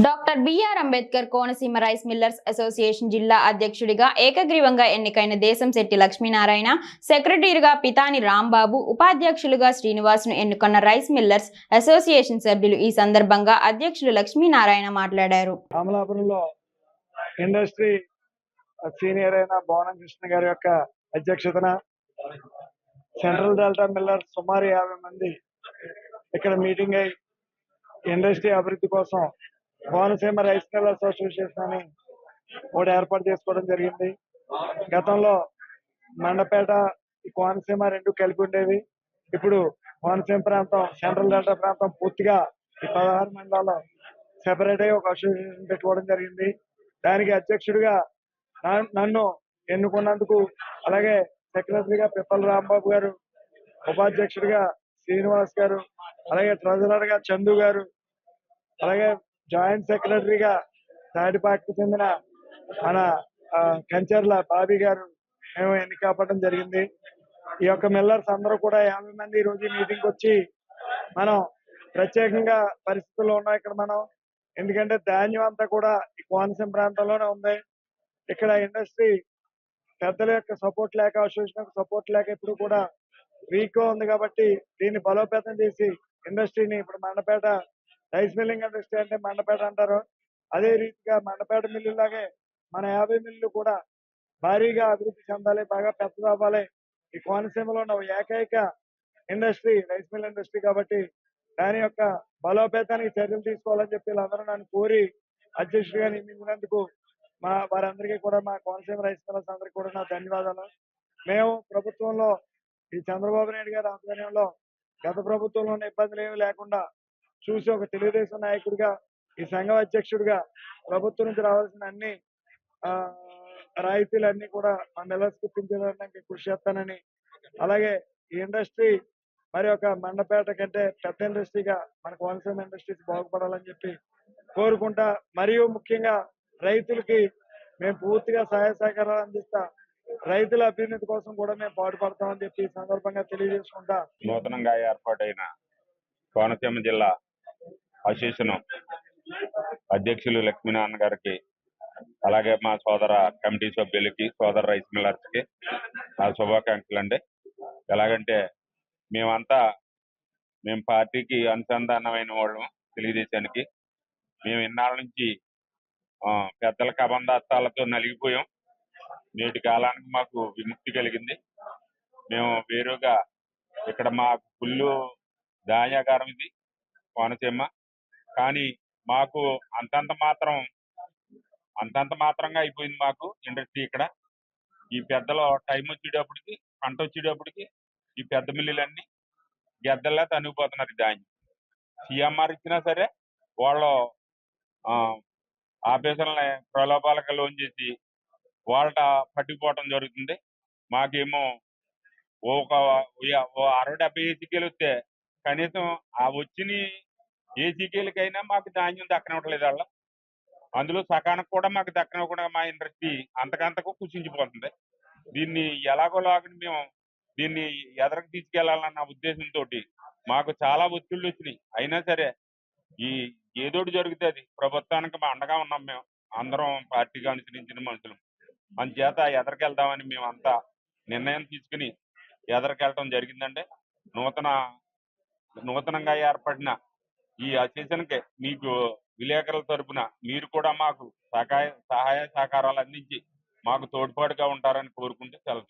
Doctor BR Ambedkar Konaseema rice millers association జిల్లా అధ్యక్షుడిగా ఏకగ్రీవంగా ఎన్నికైన దేశంశెట్టి లక్ష్మీనారాయణ సెక్రటరీగా పితాని రాంబాబు ఉపాధ్యక్షులుగా శ్రీనివాసును ఎన్నుకున్న రైస్ మిల్లర్స్ అసోసియేషన్ సభ్యులు ఈ సందర్భంగా అధ్యక్షులు లక్ష్మీనారాయణ మాట్లాడారు. అమలాపురంలో ఇండస్ట్రీ సీనియర్ అయిన కృష్ణ గారి యొక్క అధ్యక్షతన సెంట్రల్ డెల్టా సుమారు యాభై మంది ఇక్కడ మీటింగ్ అయి ఇండస్ట్రీ అభివృద్ధి కోసం కోనసీమ రైస్ మిల్ అసోసియేషన్ అని ఒకటి ఏర్పాటు చేసుకోవడం జరిగింది. గతంలో మండపేట ఈ కోనసీమ రెండు కలిపి ఉండేవి. ఇప్పుడు కోనసీమ ప్రాంతం సెంట్రల్ డెల్టా ప్రాంతం పూర్తిగా ఈ పదహారు మండలాల్లో సెపరేట్ అయ్యి ఒక అసోసియేషన్ పెట్టుకోవడం జరిగింది. దానికి అధ్యక్షుడిగా నన్ను ఎన్నుకున్నందుకు అలాగే సెక్రటరీగా పిప్పల రాంబాబు గారు ఉపాధ్యక్షుడిగా శ్రీనివాస్ గారు అలాగే ట్రెజరర్గా చందు గారు అలాగే జాయింట్ సెక్రటరీగా తాడిపాటికి చెందిన మన కంచర్ల బాబీ గారు మేము ఎన్నిక జరిగింది. ఈ యొక్క మిల్లర్స్ అందరూ కూడా యాభై మంది ఈ రోజు మీటింగ్ వచ్చి మనం ప్రత్యేకంగా పరిస్థితుల్లో ఉన్నాం ఇక్కడ మనం. ఎందుకంటే ధాన్యం అంతా కూడా ఈ కోనసీమ ప్రాంతంలోనే ఉంది. ఇక్కడ ఇండస్ట్రీ పెద్దల యొక్క సపోర్ట్ లేక అసోసియేషన్ యొక్క సపోర్ట్ లేక ఇప్పుడు కూడా వీక్గా ఉంది కాబట్టి దీన్ని బలోపేతం చేసి ఇండస్ట్రీని ఇప్పుడు మండపేట రైస్ మిల్లింగ్ ఇండస్ట్రీ అంటే మండపేట అంటారు. అదే రీతిగా మండపేట మిల్లు లాగే మన యాభై మిల్లు కూడా భారీగా అభివృద్ధి చెందాలి బాగా పెద్దదవ్వాలి ఈ కోనసీమలో ఉన్న ఏకైక ఇండస్ట్రీ రైస్ మిల్ ఇండస్ట్రీ కాబట్టి దాని యొక్క బలోపేతానికి చర్యలు తీసుకోవాలని చెప్పి వీళ్ళందరూ నన్ను కోరి అధ్యక్షుడిగా నియమించినందుకు మా వారందరికీ కూడా మా కోనసీమ రైస్ మిల్లర్స్ అందరికీ కూడా నా ధన్యవాదాలు. మేము ప్రభుత్వంలో ఈ చంద్రబాబు నాయుడు గారి ఆధ్వర్యంలో గత ప్రభుత్వంలో ఉన్న ఇబ్బందులు ఏమీ లేకుండా చూసి ఒక తెలుగుదేశం నాయకుడిగా ఈ సంఘం అధ్యక్షుడిగా ప్రభుత్వం నుంచి రావాల్సిన అన్ని ఆ, రాయితీలు అన్ని కూడా మా మిల్లర్స్ కృషి చేస్తానని. అలాగే ఈ ఇండస్ట్రీ మరి ఒక మండపేట కంటే పెద్ద ఇండస్ట్రీగా మన కోనసీమ ఇండస్ట్రీస్ బాగుపడాలని చెప్పి కోరుకుంటా మరియు ముఖ్యంగా రైతులకి మేము పూర్తిగా సహాయ సహకారాలు అందిస్తా రైతుల అభ్యున్నతి కోసం కూడా మేము పాటుపడతామని చెప్పి సందర్భంగా తెలియజేసుకుంటా. నూతనంగా ఏర్పాటైన కోనసీమ జిల్లా అసోసియేషన్ అధ్యక్షులు లక్ష్మీనారాయణ గారికి అలాగే మా సోదర కమిటీ సభ్యులకి సోదర రైస్ మిల్లర్స్కి నా శుభాకాంక్షలు అండి ఎలాగంటే మేమంతా మేము పార్టీకి అనుసంధానమైన వాళ్ళం తెలుగుదేశానికి. మేము ఇన్నాళ్ళ నుంచి పెద్దల కబంధాస్తాలతో నలిగిపోయాం. నేటి కాలానికి మాకు విముక్తి కలిగింది. మేము వేరుగా ఇక్కడ మాకు పుల్లు ధాన్యాగారం ఇది కోనసీమ. కానీ మాకు అంతంత మాత్రం అంతంత మాత్రంగా అయిపోయింది మాకు ఇండస్ట్రీ ఇక్కడ. ఈ పెద్దలో టైం వచ్చేటప్పటికి పంట వచ్చేటప్పటికి ఈ పెద్ద మిల్లులన్నీ గెద్దల్లా తనిగిపోతున్నారు దాన్ని సీఎంఆర్ సిఎంఆర్ ఇచ్చినా సరే వాళ్ళు ఆ, ఆఫీసర్లని ప్రలోభాలకు లోన్ చేసి వాళ్ళ పట్టుకుపోవటం జరుగుతుంది. మాకేమో ఒక ఓ- అరవై డెబ్బై కేలు వస్తే కనీసం ఆ వచ్చిన ఏసీకేలకైనా మాకు ధాన్యం దక్కనివ్వట్లేదు వాళ్ళ అందులో సకానికి కూడా మాకు దక్కనివ్వకుండా మా ఇండస్ట్రీ అంతకంతకు కుషించిపోతుంది దీన్ని ఎలాగోలాగని మేము దీన్ని ఎదరకు తీసుకెళ్ళాలన్న ఉద్దేశంతో మాకు చాలా ఒత్తిళ్ళు వచ్చినాయి. అయినా సరే ఈ ఏదోటి జరుగుతుంది. ప్రభుత్వానికి మా అండగా ఉన్నాం మేము. అందరం పార్టీగా అనుసరించిన మనుషులు. అందుచేత ఎదరికెళ్దామని మేమంతా నిర్ణయం తీసుకుని ఎదరికెళ్ళటం జరిగిందంటే నూతన నూతనంగా ఏర్పడిన ఈ అసోసియేషన్కి మీకు విలేకరుల తరపున మీరు కూడా మాకు సహాయ సహాయ సహకారాలు అందించి మాకు తోడ్పాటుగా ఉంటారని కోరుకుంటూ సెలవు